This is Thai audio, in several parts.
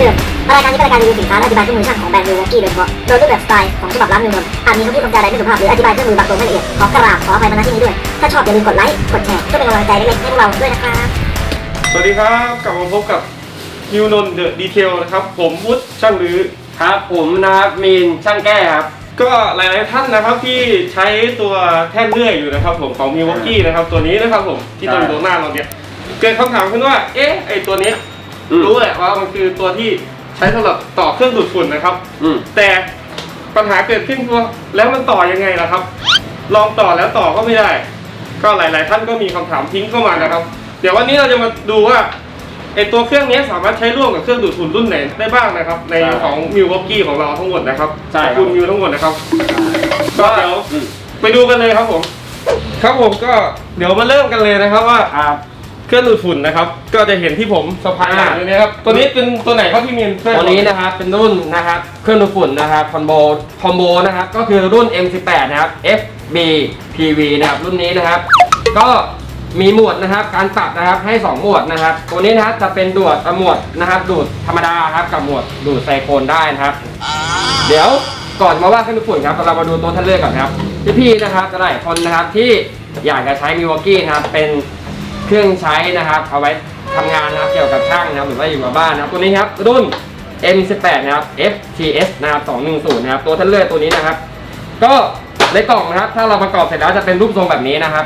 เดิมรายการนี้เป็นรายการรีวิวสินค้าและอธิบายเครื่องมือช่างของแบรนด์มิววอกกี้โดยเฉพาะโดยรูปแบบสไตล์ของฉบับร้านมิวนนท์อาจมีคำพูดคำจาใดไม่สุภาพหรืออธิบายเครื่องมือบางตัวไม่ละเอียดขอกราบขออภัยมาณที่นี้ด้วย ถ้าชอบอย่าลืมกดไลค์กดแชร์เพื่อเป็นกำลังใจเล็กๆให้พวกเราด้วยนะครับสวัสดีครับกลับมาพบกับนิวนนเดอะดีเทลนะครับ ผมวุฒิช่างหรือครับผมนะครับมีนช่างแก้ครับ ก็หลายๆท่านนะครับที่ใช้ตัวแท่นเลื่อยอยู่นะครับ ผมของมิวอกกี้นะครับตัวนี้นะครับผมที่ตรงใช่ตรงหน้าเราเนี่ยเกิดคำถามขึ้นว่า เอ๊ะไอตัวเนี้ย อืม รู้แหละว่ามันคือตัวที่ใช้สำหรับต่อเครื่องดูดฝุ่นนะครับ อืม แต่ปัญหาเกิดขึ้นคือว่าแล้วมันต่อยังไงล่ะครับ ลองต่อแล้วต่อก็ไม่ได้ ก็หลาย ๆ ท่านก็มีคำถามทิ้งเข้ามานะครับ เดี๋ยววันนี้เราจะมาดูว่าไอตัวเครื่องนี้สามารถใช้ร่วมกับเครื่องดูดฝุ่นรุ่นไหนได้บ้างนะครับ ในใช่ของมิววอกกี้ของเราทั้งหมดนะครับใช่ครับ คุณมิวทั้งหมดนะครับก็เดี๋ยวอืมไปดูกันเลยครับผม ครับผมก็เดี๋ยวมาเริ่มกันเลยนะครับว่า ครับ เครื่องดูดฝุ่นนะครับ ก็จะเห็นที่ผมสะพายหลังเลยนะครับ ตัวนี้เป็นตัวไหนครับพี่มินช่ยตัวนี้นะครับเป็นรุ่นนะครับเครื่องดูดฝุ่นนะครับคอมโบคอมโบนะครับก็คือรุ่น M18 นะครับ FB PV นะครับรุ่นนี้นะครับ ก็มีหมวดนะครับ การปรับนะครับให้ 2 หมวดนะครับ ตัวนี้นะครับจะเป็นดูดหมวดนะครับ ดูดธรรมดาครับกับหมวดดูดไซโคนได้นะครับ เดี๋ยวก่อนมาว่าเครื่องดูดฝุ่นครับเรามาดูตัวท่านเลือกก่อนครับพี่ๆนะครับหลายคนนะครับที่อยากจะใช้มิวอกกี้นะครับเป็น เครื่องใช้นะครับ เอาไว้ทำงานนะครับเกี่ยวกับช่างนะครับหรือว่าอยู่กับบ้านนะครับตัวนี้ครับรุ่น M18 นะครับ FTS นะครับ210นะครับตัวท่านเลือกตัวนี้นะครับ ก็ในกล่องนะครับ ถ้าเราประกอบเสร็จแล้วจะเป็นรูปทรงแบบนี้นะครับ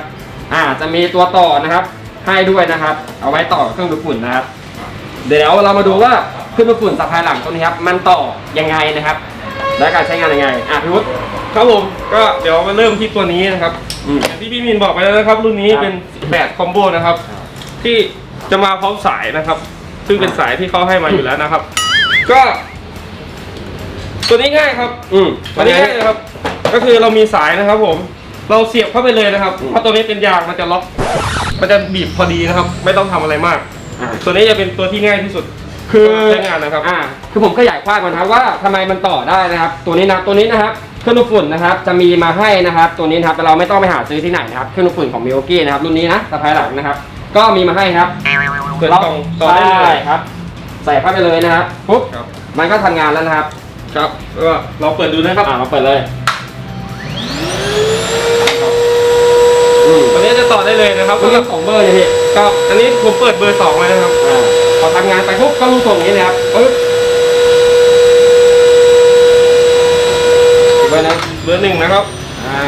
อ่าจะมีตัวต่อนะครับ ให้ด้วยนะครับ เอาไว้ต่อเครื่องดูดฝุ่นนะครับ เดี๋ยวเรามาดูว่าเครื่องดูดฝุ่นสะพายหลังตัวนี้ครับมันต่อยังไงนะครับ และการใช้งานยังไงอะพี่วุฒิครับผมก็เดี๋ยวมาเริ่มที่ตัวนี้นะครับอืมอย่างที่พี่มินบอกไปแล้วนะครับ รุ่นนี้ครับเป็นแบบคอมโบนะครับ ที่จะมาพร้อมสายนะครับ ซึ่งเป็นสายที่เขาให้มาอยู่แล้วนะครับ ก็ ตัวนี้ง่ายครับ อืมตัวนี้ง่ายเลยครับ ก็คือเรามีสายนะครับ ผม เราเสียบเข้าไปเลยนะครับอืมเพราะตัวนี้เป็นยางมันจะล็อก มันจะบีบพอดีนะครับ ไม่ต้องทำอะไรมากอะตัวนี้จะเป็นตัวที่ง่ายที่สุด คือใช้งานนะครับอ่าคือผมขยายความก่อนนะครับว่าทำไมมันต่อได้นะครับ ตัวนี้นะตัวนี้นะครับเครื่องดูดฝุ่นนะครับจะมีมาให้นะครับ ตัวนี้นะครับแต่เราไม่ต้องไปหาซื้อที่ไหนนะครับเครื่องดูดฝุ่นของมิโอกี้นะครับรุ่นนี้นะสะพายหลังนะครับ ก็มีมาให้ครับเปิดกล่องต่อได้ใช่เลยครับ ใส่เข้าไปเลยนะครับปุ๊บครับมันก็ทำงานแล้วนะครับ ครับก็เราเปิดดูนะครับอ่ามาเปิดเลยอืมตัวนี้จะต่อได้เลยนะครับตัวนี้สองเบอร์เลยพี่ครับอันนี้ผมเปิดเบอร์สองไว้นะครับ อ่าพอทำงานไปปุ๊บก็รู้ตรงนี้นะครับปุ๊บอีกเบอร์หนึงเบอร์หนึ่งนะครับอ่า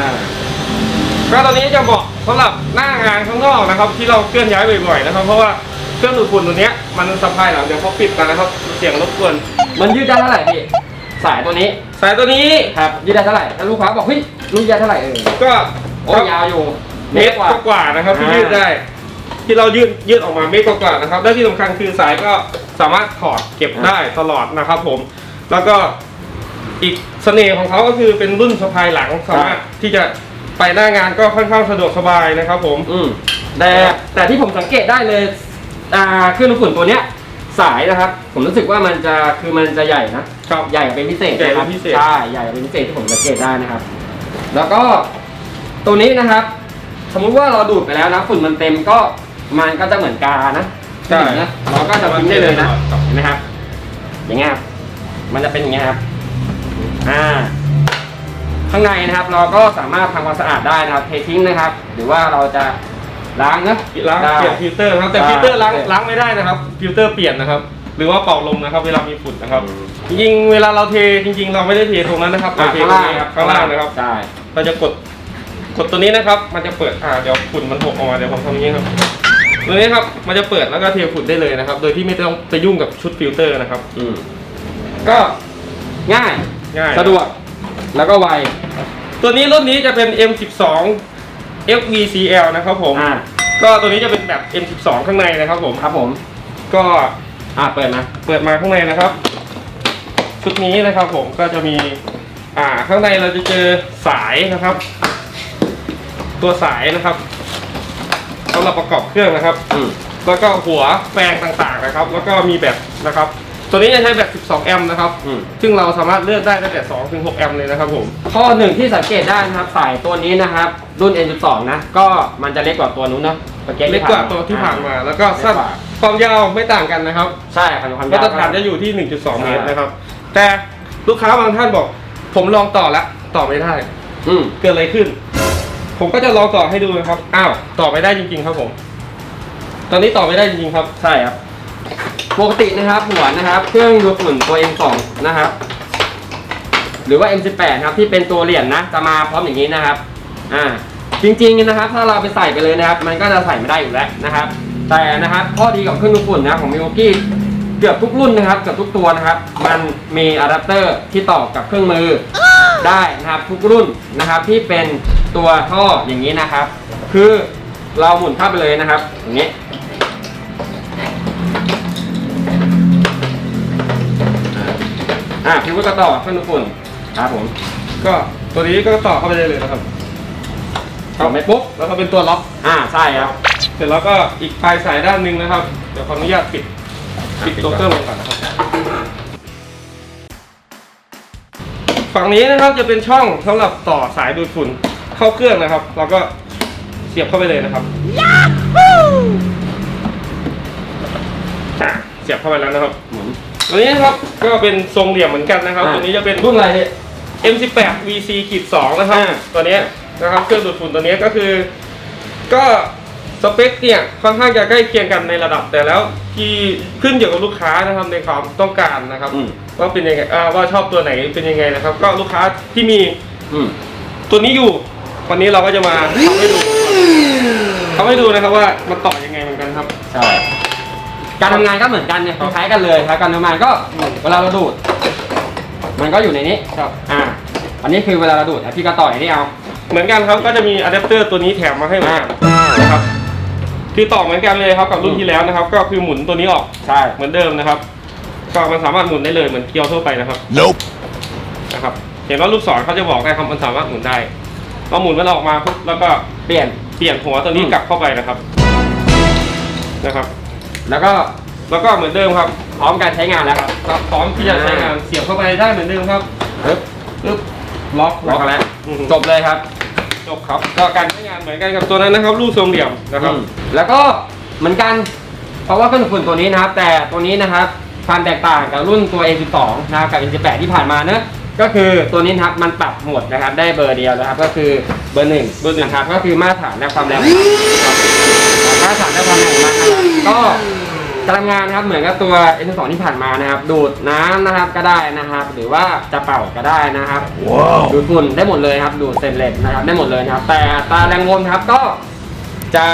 ก็ตอนนี้จะเหมาะสำหรับหน้างานข้างนอกนะครับ ที่เราเคลื่อนย้ายบ่อยๆนะครับ เพราะว่าเครื่องดูดฝุ่นตัวเนี้ยมันสะพายหลังเดี๋ยวเขาปิดมานะครับเสียงรบกวนมันยืดได้เท่าไหร่พี่สายตัวนี้ สายตัวนี้ครับยืดได้เท่าไหร่ถ้าลูกค้าบอกเฮ้ยลูกยาวเท่าไหร่เออก็โอ้ยาวอยู่เมตรกว่าๆนะครับที่อ่ายืดได้ ที่เรายืดยืดออกมาเมตรกว่าๆนะครับ และที่สำคัญคือสายก็สามารถถอดเก็บได้ตลอดนะครับ ผม แล้วก็อีกเสน่ห์ของเขาก็คือเป็นรุ่นสะพายหลังสามารถที่จะไปหน้างานก็ค่อนข้างสะดวกสบายนะครับ ผม อืมแต่แต่ที่ผมสังเกตได้เลยอ่าเครื่องดูดฝุ่นตัวเนี้ยสายนะครับ ผมรู้สึกว่ามันจะคือมันจะใหญ่นะครับใหญ่เป็นพิเศษใหญ่เป็นนะครับพิเศษ ใช่ใหญ่เป็นพิเศษที่ผมสังเกตได้นะครับ แล้วก็ตัวนี้นะครับ สมมุติว่าเราดูดไปแล้วนะฝุ่นมันเต็มก็ มันก็จะเหมือนกานะใช่นะเราก็จะทิ้งได้เลยนะเห็นไหมครับ อย่างเงี้ยครับมันจะเป็นอย่างเงี้ยครับอ่า ข้างในนะครับ เราก็สามารถทำความสะอาดได้นะครับ เททิ้งนะครับ หรือว่าเราจะล้างนะล้างได้ เปลี่ยนฟิลเตอร์นะครับแต่ได้ฟิลเตอร์ล้างโอเคล้างไม่ได้นะครับฟิลเตอร์เปลี่ยนนะครับ หรือว่าเป่าลมนะครับ เวลามีฝุ่นนะครับอืมจริงๆเวลาเราเทจริง ๆ เราไม่ได้เทตรงนั้นนะครับเราอ่าเทข้างตรงล่างนี้ครับข้างล่างนะครับ ใช่ เราจะกดกดตัวนี้นะครับ มันจะเปิดอ่าเดี๋ยวฝุ่นมันหกออกมาเดี๋ยวผมทำอย่างนี้ครับ ตัวนี้ครับมันจะเปิดแล้วก็เทฝุ่นได้เลยนะครับ โดยที่ไม่ต้องไปยุ่งกับชุดฟิลเตอร์นะครับ อืมก็ง่ายง่ายสะดวกแล้วก็ไวตัวนี้รุ่นนี้จะเป็น M12 FVCL นะครับผมอ่าก็ตัวนี้จะเป็นแบบ M12 ข้างในนะครับผมครับผม ก็อ่าเปิดมาเปิดมาข้างในนะครับ ชุดนี้นะครับผมก็จะมี อ่าข้างในเราจะเจอสายนะครับ ตัวสายนะครับ สำหรับประกอบเครื่องนะครับ อืม แล้วก็หัวแปลงต่างๆนะครับ แล้วก็มีแบตนะครับ ตัวนี้จะใช้แบต 12 แอมป์นะครับ อืม ซึ่งเราสามารถเลือกได้ตั้งแต่ 2 ถึง 6 แอมป์เลยนะครับผม ข้อหนึ่งที่สังเกตได้นะครับสายตัวนี้นะครับ รุ่น N12 นะ ก็มันจะเล็กกว่าตัวนู้นเนอะมื่อเล็กกว่าตัวที่ผ่านมา แล้วก็สั้นเล็กกว่าความยาวไม่ต่างกันนะครับ ใช่ครับความมาตรฐานยาวจะอยู่ที่ 1.2 เมตรนะครับ แต่ลูกค้าบางท่านบอก ผมลองต่อแล้วต่อไม่ได้ อืม เกิดอะไรขึ้น ผมก็จะลองต่อให้ดูนะครับ อ้าว ต่อไม่ได้จริง ๆ ครับผม ตอนนี้ต่อไม่ได้จริงๆครับ ใช่ครับ ปกตินะครับหัวนะครับ เครื่องดูดฝุ่นตัว M2 นะครับ หรือว่า M18 ครับที่เป็นตัวเหรียญนะ จะมาพร้อมอย่างนี้นะครับ อ่า จริงๆนะครับ ถ้าเราไปใส่ไปเลยนะครับ มันก็จะใส่ไม่ได้อยู่แล้วนะครับ แต่นะครับข้อดีของเครื่องดูดฝุ่นนะของมิโอกี้เกือบทุกรุ่นนะครับเกือบทุกตัวนะครับ มันมีอะแดปเตอร์ที่ต่อกับเครื่องมือ ได้นะครับทุกรุ่นนะครับที่เป็นตัวท่ออย่างนี้นะครับ คือเราหมุนเข้าไปเลยนะครับอย่างนี้อ่าพี่วุฒิก็ต่อเครื่องดูดฝุ่นครับผมก็ตัวนี้ก็ต่อเข้าไปได้เลยนะครับต่อไปปุ๊บแล้วก็เป็นตัวล็อกอ่าใช่ครับ เสร็จแล้วก็อีกปลายสายด้านหนึ่งนะครับ เดี๋ยวขออนุญาตปิด ปิดตัวเครื่องลงก่อนนะครับ ฝั่งนี้นะครับจะเป็นช่องสำหรับต่อสายดูดฝุ่นเข้าเครื่องนะครับ เราก็เสียบเข้าไปเลยนะครับอะเสียบเข้าไปแล้วนะครับหมุนตัวนี้นะครับก็เป็นทรงเหลี่ยมเหมือนกันนะครับอ่าตัวนี้จะเป็นรุ่นอะไรเนี่ย M18 VC ขีด2นะครับอ่าตัวเนี้ยนะครับเครื่องดูดฝุ่นตัวเนี้ยก็คือ ก็สเปคเนี่ยค่อนข้างจะใกล้เคียงกันในระดับแต่แล้วที่ขึ้นอยู่กับลูกค้านะครับในความต้องการนะครับอืม ว่าเป็นยังไงอ่าว่าชอบตัวไหนเป็นยังไงนะครับ ก็ลูกค้าที่มีอืมตัวนี้อยู่ วันนี้เราก็จะมาทำให้ดูทำให้ดูนะครับว่ามันต่อยังไงเหมือนกันครับ ใช่ การทำงานก็เหมือนกันเนี่ยคล้ายๆกันเลยครับการทำงานก็เวลาเราดูด มันก็อยู่ในนี้ครับ อ่า อันนี้คือเวลาเราดูดนะพี่ก็ต่ออย่างนี้เอา เหมือนกันครับก็จะมีอะแดปเตอร์ตัวนี้แถมมาให้เหมือนกันนะครับคือต่อเหมือนกันเลยครับกับรุ่นที่แล้วนะครับ ก็คือหมุนตัวนี้ออกใช่ เหมือนเดิมนะครับ ก็มันสามารถหมุนได้เลยเหมือนเกียวทั่วไปนะครับ Nope. นะครับเห็นว่าลูกศรเขาจะบอกได้ครับมันสามารถหมุนได้เราหมุนมันออกมาปุ๊บแล้วก็เปลี่ยนเปลี่ยนหัวตัวนี้อืมกลับเข้าไปนะครับนะครับ แล้วก็แล้วก็เหมือนเดิมครับ พร้อมการใช้งานแล้วครับครับพร้อมที่จะใช้งานเสียบเข้าไปได้เหมือนเดิมครับปึ๊บปึ๊บล็อกล็อกแล้วอืมจบเลยครับจบครับก็การใช้งานเหมือนกันกับตัวนั้นนะครับลูกทรงเหลี่ยมนะครับอืมแล้วก็เหมือนกัน เพราะว่าเครื่องดูดฝุ่นตัวนี้นะครับ แต่ตัวนี้นะครับ ความแตกต่างกับรุ่นตัว A12 นะครับกับ A18 ที่ผ่านมาเนอะก็คือตัวนี้นะครับมันปรับโหมดนะครับได้เบอร์เดียวนะครับก็คือเบอร์หนึ่งเบอร์หนึ่งนะครับก็คือมาตรฐานและความแรงของมันนะครับมาตรฐานและความแรงของมันนะครับก็การทำงานนะครับเหมือนกับตัว A12 ที่ผ่านมานะครับ ดูดน้ำนะครับก็ได้นะครับ หรือว่าจะเป่าก็ได้นะครับ Wow. ดูดฝุ่นได้หมดเลยครับ ดูดเซนเลสนะครับได้หมดเลยนะครับ แต่อัตราแรงลมครับก็ จะ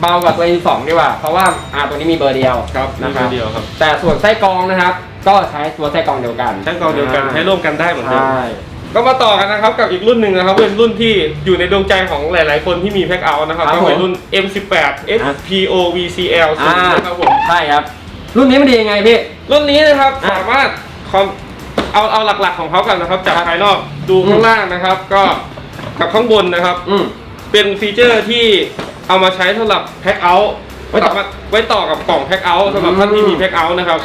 เบากว่าตัว A2 ดีกว่า เพราะว่าอ่าตัวนี้มีเบอร์เดียวครับมีนะคเบรัอบร์เดียวครับแต่ส่วนไส้กรองนะครับ ก็ใช้ตัวไส้กรองเดียวกันใช้กองเดียวกันใช้ร่วมกันได้เหมือนเดิมใช่ ก็มาต่อกันนะครับกับอีกรุ่นหนึ่งนะครับเป็นรุ่นที่อยู่ในดวงใจของหลาย ๆ คนที่มีแพ็คเอาท์นะครับครับก็เป็นผมรุ่น M18 FPO VCL อ่า นะครับผม ใช่ครับ รุ่นนี้มันดียังไงพี่ รุ่นนี้นะครับอะสามารถคอมเอาเอาหลักๆของเขากันนะครับ จากภายนอกดูอืม ข้างล่างนะครับ ก็กับข้างบนนะครับ อืม เป็นฟีเจอร์ที่ เอามาใช้สำหรับแพ็คเอาท์ไว้ต่อ สามารถไว้ต่อกับกล่องแพ็คเอาท์สำหรับท่านที่มีแพ็คเอาท์นะครับ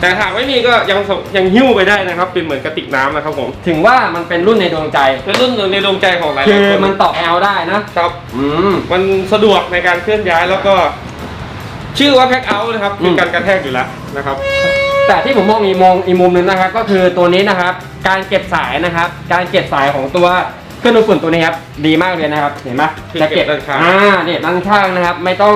แต่หากไม่มีก็ยังสยังหิ้วไปได้นะครับ เป็นเหมือนกระติกน้ำนะครับผมถึงว่ามันเป็นรุ่นในดวงใจ เป็นรุ่นหนึ่งในดวงใจของหลายคืๆอคนมันต่อแอลได้นะครับ อืม มันสะดวกในการเคลื่อนย้ายแล้วก็ ชื่อว่าแพ็คเอาท์นะครับคือมการกระแทกอยู่แล้วนะครับ แต่ที่ผมมองอีกมองอีกมุมหนึงนะครับ ก็คือตัวนี้นะครับ การเก็บสายนะครับ การเก็บสายของตัว เครื่องดูดฝุ่นตัวนี้ครับดีมากเลยนะครับ เห็นไหมคือจะเก็บเก็บด้านข้าง อ่าเนี่ยด้านข้างนะครับ ไม่ต้อง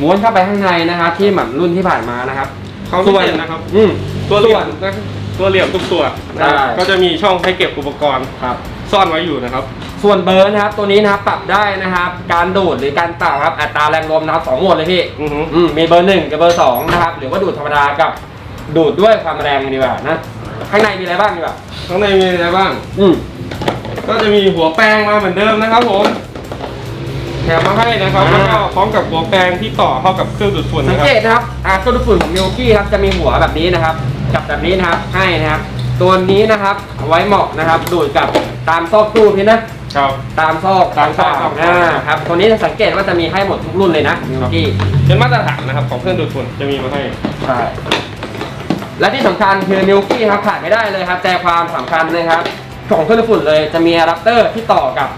ม้วนเข้าไปข้างในนะครับ ที่เหมือนรุ่นที่ผ่านมานะครับเขาพิเศษนะครับ อืมตัวเหลี่ยมนะตัวเหลี่ยมทุกตัวนะครับใช่ก็จะมีช่องให้เก็บอุปกรณ์ครับ ซ่อนไว้อยู่นะครับ ส่วนเบอร์นะครับ ตัวนี้นะครับปรับได้นะครับ การดูดหรือการเป่าครับอัตราแรงลมนะครับสองโหมดเลยพี่อือฮึ อืมมีเบอร์หนึ่งกับเบอร์สองนะครับ หรือว่าดูดธรรมดากับดูดด้วยความแรงดีกว่านะ ข้างในมีอะไรบ้างดีกว่า ข้างในมีอะไรบ้าง อืม ก็จะมีหัวแปรงมาเหมือนเดิมนะครับผมแถมมาให้นะครับอ่าแล้วก็พร้อมกับหัวแปรงที่ต่อเข้ากับเครื่องดูดฝุ่นสังนะครับเกตนะครับอ่าเครื่องดูดฝุ่นของมิวกี้ครับจะมีหัวแบบนี้นะครับ กับแบบนี้นะครับให้นะครับ ตัวนี้นะครับเอาไว้เหมาะนะครับ ดูดกับตามซอกตู้พี่นะ ครับ ตามซอกตามซอกอ่าครับ ตัวนี้จะสังเกตว่าจะมีให้หมดทุกรุ่นเลยนะมิวกี้ เป็นมาตรฐานนะครับของเครื่องดูดฝุ่นจะมีมาให้ใช่และที่สำคัญคือมิวกี้ครับขาดไม่ได้เลยครับใจความสำคัญเลยครับ ของเครื่องดูดฝุ่นเลยจะมีอะแดปเตอร์ที่ต่อกับ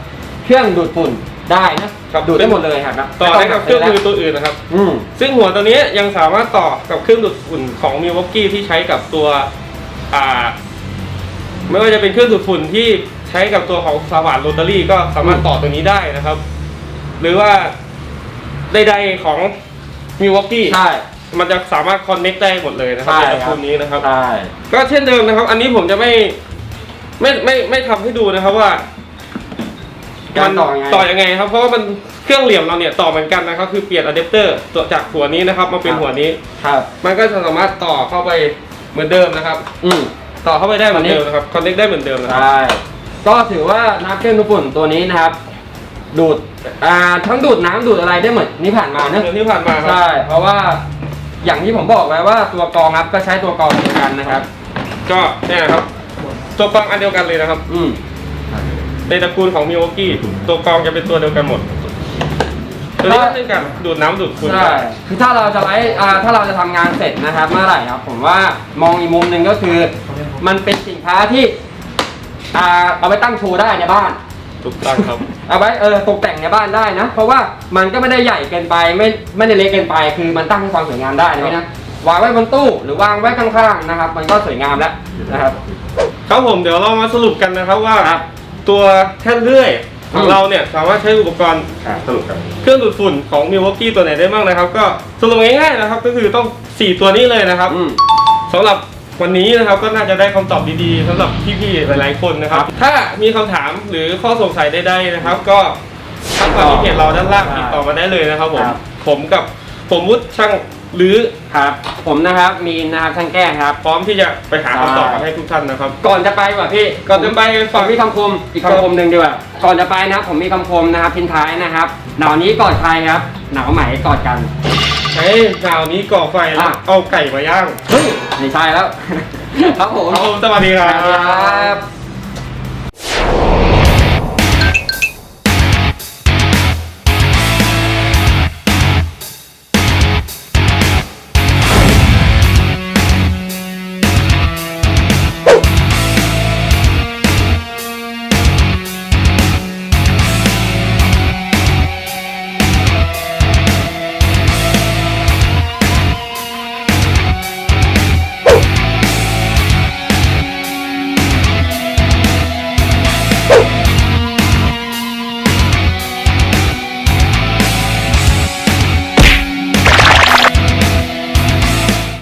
เครื่องดูดฝุ่นได้นะครับดูดได้หมดเลยครับต่อได้กับเครื่องมือตัวอื่นนะครับ อืมซึ่งหัวตัวนี้ยังสามารถต่อกับเครื่องดูดฝุ่นของ Milwaukee ที่ใช้กับตัวอ่าไม่ว่าจะเป็นเครื่องดูดฝุ่นที่ใช้กับตัวของสว่านโรตารี่ก็สามารถต่อตัวนี้ได้นะครับ หรือว่าใดๆของ Milwaukee ใช่มันจะสามารถคอนเน็กได้หมดเลยนะครับใช่ในตระครักูบลนี้นะครับ ใช่ ก็เช่นเดิมนะครับ อันนี้ผมจะไม่ ไม่ไม่ไม่ทำให้ดูนะครับว่าการต่อยังไง ต่อยังไงครับ เพราะว่ามันเครื่องเหลี่ยมเราเนี่ยต่อเหมือนกันนะครับคือเปลี่ยนอะแดปเตอร์ตัวจากหัวนี้นะครับ มาเป็นหัวนี้ ครับ มันก็จะสามารถต่อเข้าไปเหมือนเดิมนะครับ อืม ต่อเข้าไปได้เหมือนเดิมนะครับคอนเน็กได้เหมือนเดิมนะครับ ใช่ก็ถือว่าน้ำเครื่องดูดฝุ่นตัวนี้นะครับ ดูดอ่าทั้งดูดน้ำดูดอะไรได้เหมือนนี่ผ่านมาเนอะเหมือนที่ผ่านมาครับ ใช่เพราะว่าอย่างที่ผมบอกไว้ว่าตัวกรองครับก็ใช้ตัวกรองเดียวกันนะครับ ก็เนี่ยนะครับ ตัวกรองอันเดียวกันเลยนะครับ อืมในตระกูลของมิวกี้ตัวกรองจะเป็นตัวเดียวกันหมด ตัวนี้ก็เช่นกันดูดน้ำดูดฝุ่น ใช่คือถ้าเราจะไลฟ์อ่าถ้าเราจะทำงานเสร็จนะครับ เมื่อไหร่ครับ ผมว่ามองอีกมุมหนึ่งก็คือ มันเป็นสินค้าที่อ่าเอาไปตั้งโชว์ได้ในบ้าน ถูกต้องครับ เอาไว้เออตกแต่งในบ้านได้นะ เพราะว่ามันก็ไม่ได้ใหญ่เกินไปไม่ไม่ได้เล็กเกินไป คือมันตั้งให้ความสวยงามได้นะพี่นะวางไว้บนตู้หรือวางไว้ข้างๆนะครับ มันก็สวยงามแล้วนะครับ ครับผมเดี๋ยวเรามาสรุปกันนะครับว่าครับตัวแท่นเลื่อยของอืมเราเนี่ยสามารถใช้อุปกรณ์สรุปกันเครื่องดูดฝุ่นของ Milwaukee ตัวไหนได้บ้างนะครับ ก็สรุปง่ายๆนะครับ ก็คือต้อง 4 ตัวนี้เลยนะครับอืม สำหรับวันนี้นะครับก็น่าจะได้คำตอบดีๆสำหรับพี่ๆหลายๆคนนะครับ ถ้ามีคำถามหรือข้อสงสัยใดๆนะครับ ก็ทักมาที่เพจเราด้านล่างติดต่อมาได้เลยนะครับผมครับ ผมกับผมวุฒิช่าง หรือครับผมนะครับมีนนะครับช่างแก้ครับ พร้อมที่จะไปหาคำตอบใช่มาให้ทุกท่านนะครับ ก่อนจะไปว่ะพี่ก่อนจะไปฝาฝากกพี่คำคมอีกคำคมหนึ่งดีกว่าก่อนจะไปนะครับผมมีคำคมนะครับทิ้งท้ายนะครับ หนาวนี้กอดใครครับ หนาวไหมกอดกันใช้ดาวนี้ก่อไฟแล้วอะเอาไก่มาย่างเฮ้ยไม่ใช่แล้ว ครับผมครับผมสวัสดีครัครับบ